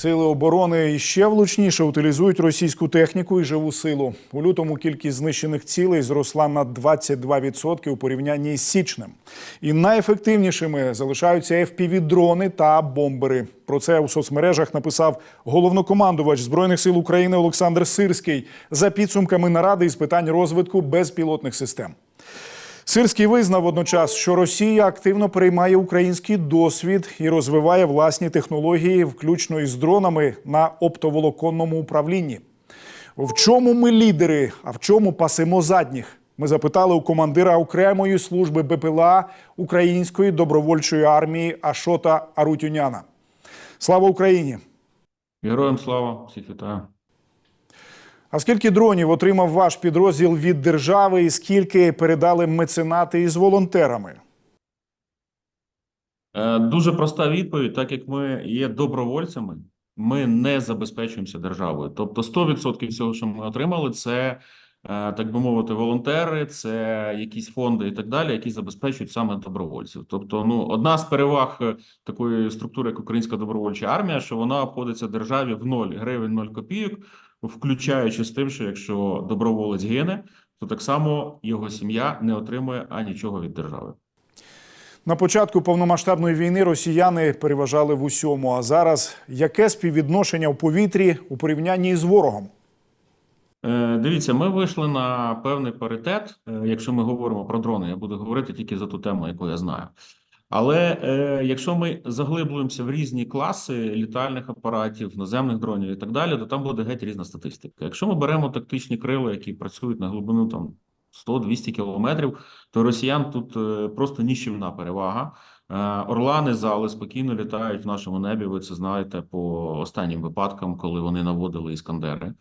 Сили оборони ще влучніше утилізують російську техніку і живу силу. У лютому кількість знищених цілей зросла на 22% у порівнянні з січнем. І найефективнішими залишаються FPV-дрони та бомбери. Про це у соцмережах написав головнокомандувач збройних сил України Олександр Сирський за підсумками наради із питань розвитку безпілотних систем. Сирський визнав водночас, що Росія активно переймає український досвід і розвиває власні технології, включно із дронами на оптоволоконному управлінні. В чому ми лідери, а в чому пасимо задніх? Ми запитали у командира окремої служби БПЛА Української добровольчої армії Ашота Арутюняна. Слава Україні! Героям слава, всіх вітаю. А скільки дронів отримав ваш підрозділ від держави, і скільки передали меценати із волонтерами? Е, Дуже проста відповідь, так як ми є добровольцями, ми не забезпечуємося державою. Тобто 100% всього, що ми отримали, це, е, так би мовити, волонтери, це якісь фонди і так далі, які забезпечують саме добровольців. Тобто, ну одна з переваг е, такої структури, як Українська добровольча армія, що вона обходиться державі в 0 гривень 0 копійок, включаючи з тим, що якщо доброволець гине, то так само його сім'я не отримує анічого від держави. На початку повномасштабної війни росіяни переважали в усьому. А зараз яке співвідношення в повітрі у порівнянні з ворогом? Е, Дивіться, ми вийшли на певний паритет. Е, Якщо ми говоримо про дрони, я буду говорити тільки за ту тему, яку я знаю. Але е, якщо ми заглиблюємося в різні класи літальних апаратів, наземних дронів і так далі, то там буде геть різна статистика. Якщо ми беремо тактичні крила, які працюють на глибину там 100-200 кілометрів, то росіян тут е, просто ніщівна перевага. Е, Орлани зали спокійно літають в нашому небі. Ви це знаєте по останнім випадкам, коли вони наводили іскандери.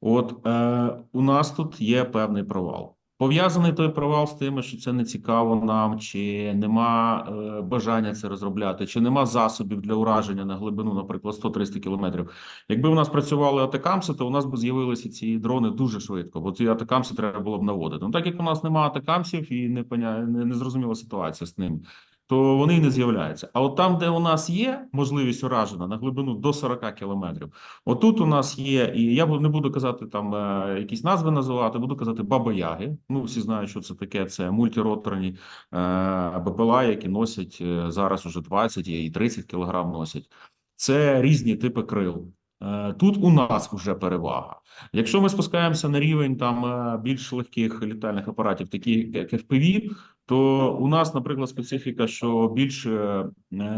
От е, у нас тут є певний провал. Пов'язаний той провал з тим, що це не цікаво нам, чи нема е, бажання це розробляти, чи нема засобів для ураження на глибину, наприклад, 100-300 кілометрів. Якби у нас працювали атакамси, то у нас б з'явилися ці дрони дуже швидко, бо ці атакамси треба було б наводити. Ну так як у нас немає атакамсів і не не, не зрозуміла ситуація з ним, то вони і не з'являються. А от там, де у нас є можливість ураження на глибину до 40 кілометрів, отут у нас є, і я не буду казати там е, якісь назви називати, буду казати баба-яги. Ну, всі знають, що це таке. Це мультироторні е, БПЛА, які носять е, зараз уже 20 і 30 кілограм носять. Це різні типи крил. Е, Тут у нас вже перевага. Якщо ми спускаємося на рівень там е, більш легких літальних апаратів, такі як FPV, то у нас, наприклад, специфіка, що більш е,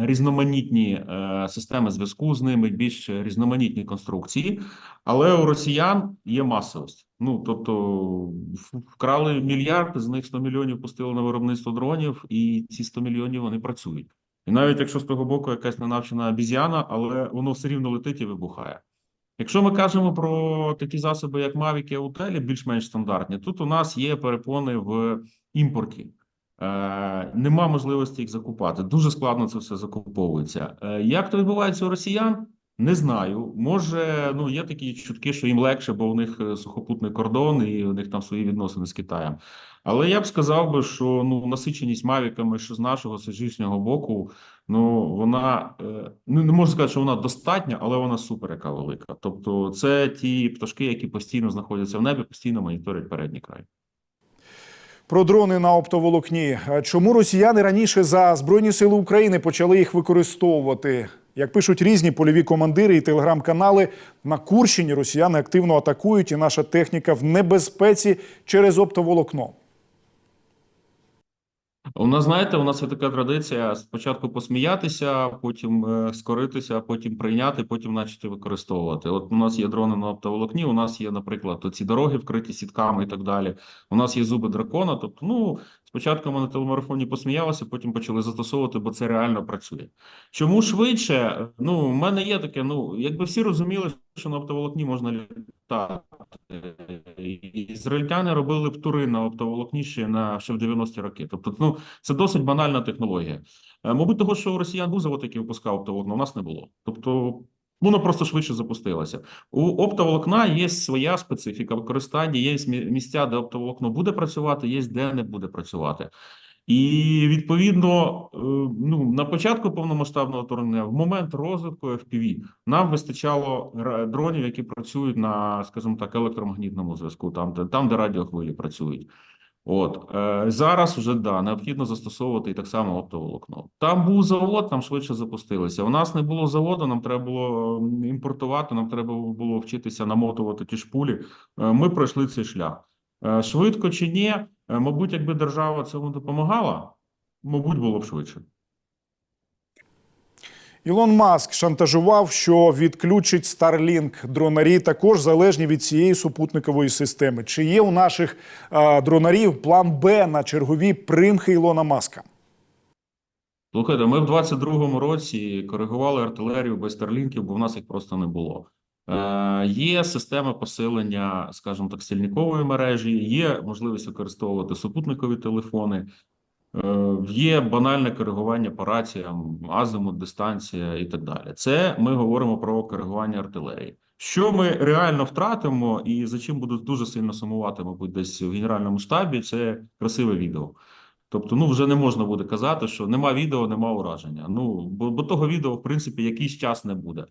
різноманітні системи зв'язку з ними, більш різноманітні конструкції, але у росіян є масовість. Ну тобто вкрали мільярд, з них 100 мільйонів пустили на виробництво дронів, і ці 100 мільйонів вони працюють. І навіть якщо з того боку якась ненавчена обіз'яна, але воно все рівно летить і вибухає. Якщо ми кажемо про такі засоби, як Mavic і Autel, більш-менш стандартні, тут у нас є перепони в імпорті. Е, нема можливості їх закупати. Дуже складно це все закуповується. Е, як то відбувається у росіян? Не знаю. Може, ну є такі чутки, що їм легше, бо у них е, сухопутний кордон і у них там свої відносини з Китаєм. Але я б сказав би, що ну насиченість мавіками, що з нашого з зовнішнього боку, ну вона е, ну не можу сказати, що вона достатня, але вона супер яка велика. Тобто, це ті пташки, які постійно знаходяться в небі, постійно моніторять передній край. Про дрони на оптоволокні. Чому росіяни раніше за Збройні Сили України почали їх використовувати? Як пишуть різні польові командири і телеграм-канали, на Курщині росіяни активно атакують, і наша техніка в небезпеці через оптоволокно. У нас, знаєте, у нас є така традиція спочатку посміятися, потім е, скоритися, потім прийняти, потім начати використовувати. От у нас є дрони на оптоволокні, у нас є, наприклад, ці дороги вкриті сітками і так далі. У нас є зуби дракона. Тобто, ну спочатку ми на телемарафоні посміялися, потім почали застосовувати, бо це реально працює. Чому швидше? Ну, у мене є таке. Ну, якби всі розуміли, що на оптоволокні можна літати. Ізраїльтяни робили б тури на оптоволокні ще на ще в 90-ті роки. Тобто, ну це досить банальна технологія. Е, Мабуть, того, що у росіян був завод, який випускав оптоволокно, у нас не було. Тобто, воно просто швидше запустилося. У оптоволокна є своя специфіка використання, є місця, де оптоволокно буде працювати, є де не буде працювати. І відповідно, е, ну на початку повномасштабного вторгнення, в момент розвитку FPV, нам вистачало дронів, які працюють на, скажімо так, електромагнітному зв'язку, там, там, де радіохвилі працюють. От е, зараз вже да необхідно застосовувати і так само оптоволокно. Там був завод, там швидше запустилися. У нас не було заводу, нам треба було імпортувати, нам треба було вчитися намотувати ті шпулі. Е, Ми пройшли цей шлях. Е, Швидко чи ні? Мабуть, якби держава цьому допомагала, мабуть, було б швидше. Ілон Маск шантажував, що відключить Starlink. Дронарі також залежні від цієї супутникової системи. Чи є у наших е, дронарів план Б на чергові примхи Ілона Маска? Слухайте, ми в 22-му році коригували артилерію без старлінків, бо в нас їх просто не було. Е, є система посилення, скажімо так, стільникової мережі, є можливість використовувати супутникові телефони, є банальне коригування по раціям, азимут, дистанція і так далі. Це ми говоримо про коригування артилерії. Що ми реально втратимо, і за чим буду дуже сильно сумувати, мабуть, десь в генеральному штабі, це красиве відео. Тобто, ну вже не можна буде казати, що нема відео, нема ураження. Ну бо, бо того відео, в принципі, якийсь час не буде.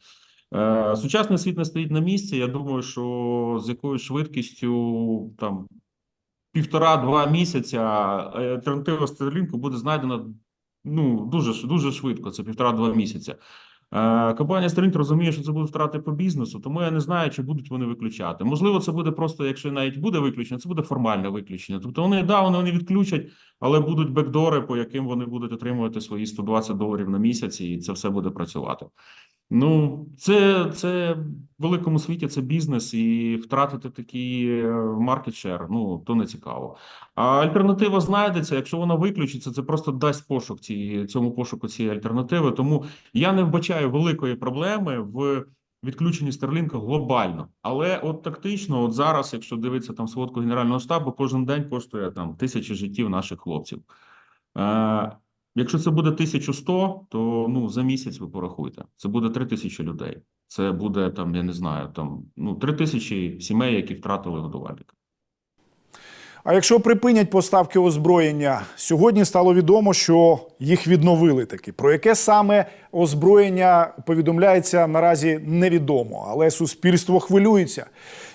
Е, сучасний світ не стоїть на місці. Я думаю, що з якоюсь швидкістю там півтора-два місяця е, альтернатива Стерлінку буде знайдена ну дуже дуже швидко. Це півтора-два місяця. Е, Компанія Starlink розуміє, що це будуть втрати по бізнесу, тому я не знаю, чи будуть вони виключати. Можливо, це буде просто, якщо навіть буде виключення, це буде формальне виключення. Тобто вони да, вони, вони відключать, але будуть бекдори, по яким вони будуть отримувати свої 120 доларів на місяць, і це все буде працювати. Ну, це, це в великому світі це бізнес, і втратити такий маркет шер, ну то не цікаво. А альтернатива знайдеться. Якщо вона виключиться, це просто дасть пошук ці, цьому пошуку цієї альтернативи. Тому я не вбачаю великої проблеми в відключенні Старлінка глобально. Але от тактично, от зараз, якщо дивитися там сводку Генерального штабу, кожен день коштує там тисячі життів наших хлопців. Якщо це буде 1100, то ну за місяць ви порахуйте. Це буде 3000 людей. Це буде там, я не знаю, там ну 3000 сімей, які втратили годувальника. А якщо припинять поставки озброєння, сьогодні стало відомо, що їх відновили таки. Про яке саме озброєння повідомляється наразі невідомо, але суспільство хвилюється.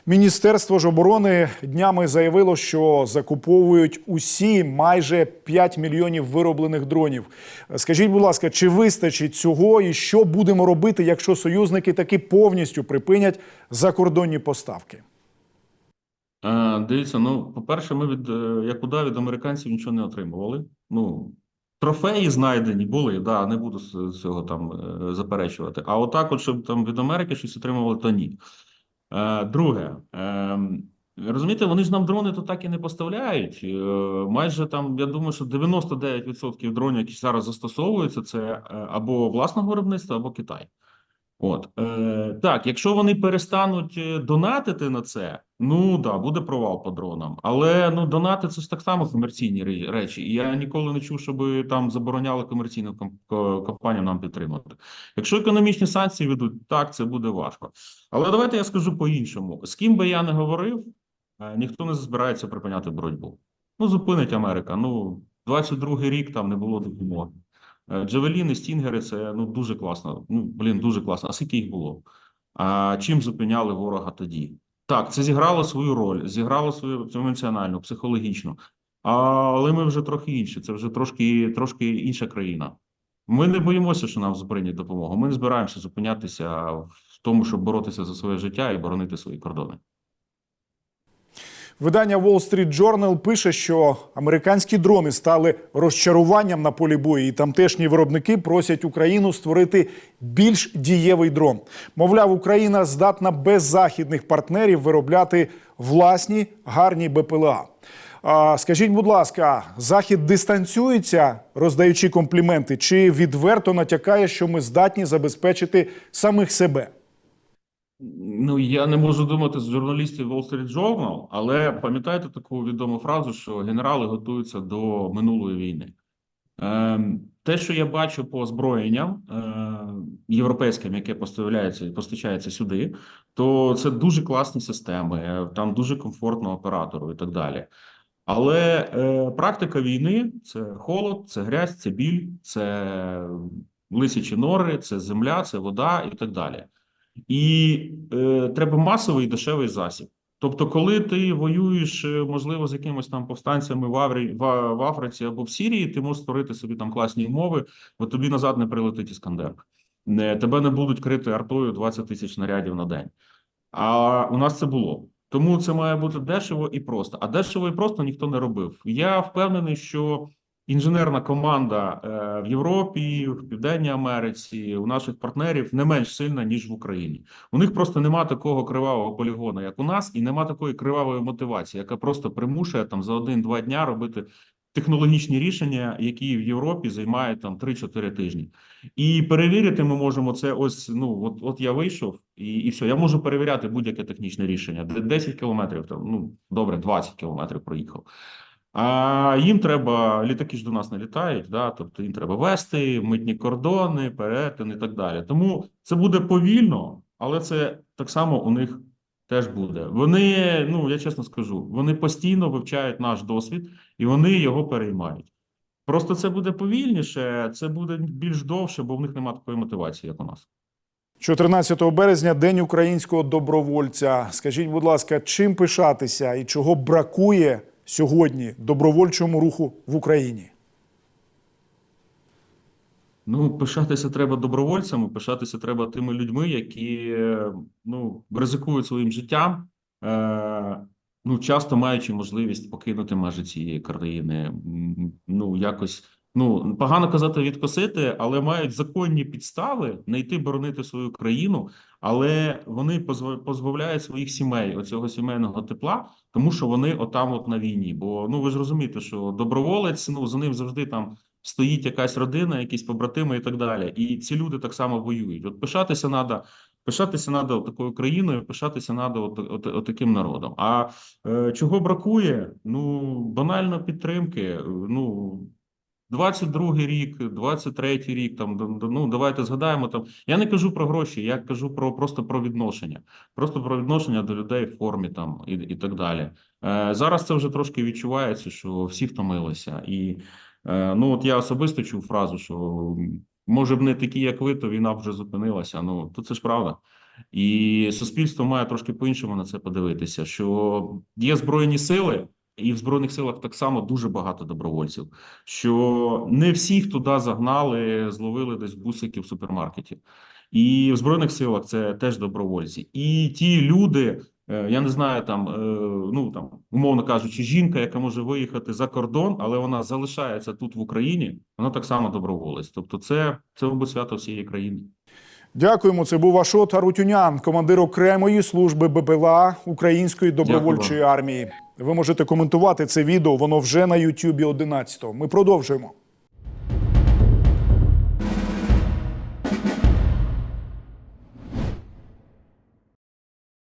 Міністерство ж оборони днями заявило, що закуповують усі майже 5 мільйонів вироблених дронів. Скажіть, будь ласка, чи вистачить цього, і що будемо робити, якщо союзники таки повністю припинять закордонні поставки? Е, дивіться, ну, по-перше, ми від е, як уда від американців нічого не отримували. Ну, трофеї знайдені були, да, не буду з цього там е, заперечувати. А отак, от, щоб там від Америки щось отримували, то ні. Друге, е, розумієте, вони ж нам дрони то так і не поставляють. Майже там, я думаю, що 99% дронів, які зараз застосовуються, це або власного виробництва, або Китай. От е, так, якщо вони перестануть е, донатити на це, ну да, буде провал по дронам. Але ну донати це ж так само комерційні речі. І я ніколи не чув, щоб там забороняли комерційним ком- компаніям нам підтримувати. Якщо економічні санкції ведуть, так це буде важко. Але давайте я скажу по-іншому: з ким би я не говорив, е, ніхто не збирається припиняти боротьбу. Ну зупинить Америка. Ну 22-й рік там не було допомоги. Е, Джавеліни, стінгери це ну дуже класно. Ну блін, дуже класно. А скільки їх було? А чим зупиняли ворога тоді? Так, це зіграло свою роль, зіграло свою емоціональну, психологічну. Але ми вже трохи інші. Це вже трошки, трошки інша країна. Ми не боїмося, що нам зупинять допомогу. Ми не збираємося зупинятися в тому, щоб боротися за своє життя і боронити свої кордони. Видання Wall Street Journal пише, що американські дрони стали розчаруванням на полі бою, і тамтешні виробники просять Україну створити більш дієвий дрон. Мовляв, Україна здатна без західних партнерів виробляти власні гарні БПЛА. А, скажіть, будь ласка, захід дистанціюється, роздаючи компліменти, чи відверто натякає, що ми здатні забезпечити самих себе? Ну, я не можу думати з журналістів Wall Street Journal, але пам'ятаєте таку відому фразу, що генерали готуються до минулої війни. Ем, те, що я бачу по озброєнням е, європейським, яке поставляється постачається сюди, то це дуже класні системи, е, там дуже комфортно оператору і так далі. Але е, практика війни це холод, це грязь, це біль, це лисячі нори, це земля, це вода і так далі. І е, треба масовий дешевий засіб. Тобто, коли ти воюєш, е, можливо, з якимось там повстанцями в, Аврі, в, в Африці або в Сирії, ти можеш створити собі там класні умови, бо тобі назад не прилетить іскандер. Не, тебе не будуть крити артою 20 тисяч снарядів на день. А у нас це було. Тому це має бути дешево і просто. А дешево і просто ніхто не робив. Я впевнений, що інженерна команда е, в Європі, в Південній Америці, у наших партнерів не менш сильна, ніж в Україні. У них просто нема такого кривавого полігону, як у нас, і нема такої кривавої мотивації, яка просто примушує там за один-два дня робити технологічні рішення, які в Європі займають там 3-4 тижні. І перевірити ми можемо це. Ось ну от, от я вийшов, і, і все. Я можу перевіряти будь-яке технічне рішення. Де- 10 кілометрів там, ну добре, 20 кілометрів проїхав. А їм треба літаки ж до нас не літають, да, тобто їм треба вести митні кордони, перетин і так далі. Тому це буде повільно, але це так само у них теж буде. Вони, ну я чесно скажу, вони постійно вивчають наш досвід і вони його переймають. Просто це буде повільніше, це буде більш довше, бо в них немає такої мотивації, як у нас. 14 березня День українського добровольця. Скажіть, будь ласка, чим пишатися і чого бракує сьогодні добровольчому руху в Україні? Ну, пишатися треба добровольцями, пишатися треба тими людьми, які е, ну, ризикують своїм життям, е, ну, часто маючи можливість покинути межі цієї країни. Ну, якось ну, погано казати відкосити, але мають законні підстави не йти боронити свою країну, але вони позбавляють своїх сімей оцього сімейного тепла, тому що вони отам от на війні. Бо ну ви ж розумієте, що доброволець, ну за ним завжди там стоїть якась родина, якісь побратими і так далі. І ці люди так само воюють. От пишатися треба, пишатися треба такою країною, пишатися треба от, от, от таким народом. А е, чого бракує? Ну банально підтримки. Е, Ну 22-й рік, 23-й рік, там ну давайте згадаємо там. Я не кажу про гроші, я кажу про просто про відношення, просто про відношення до людей в формі там і, і так далі. Е, зараз це вже трошки відчувається, що всі втомилися, і е, ну от я особисто чув фразу, що може б не такі, як ви, то війна вже зупинилася. Ну то це ж правда. І суспільство має трошки по-іншому на це подивитися, що є збройні сили, і в збройних силах так само дуже багато добровольців. Що не всіх туди загнали, зловили десь бусики в супермаркеті. І в збройних силах це теж добровольці. І ті люди, е, я не знаю, там е, ну там умовно кажучи, жінка, яка може виїхати за кордон, але вона залишається тут в Україні. Вона так само доброволець. Тобто, це це свято всієї країни. Дякуємо. Це був Ашот Арутюнян, командир окремої служби БПЛА Української добровольчої армії. Ви можете коментувати це відео. Воно вже на Ютубі 11. Ми продовжуємо.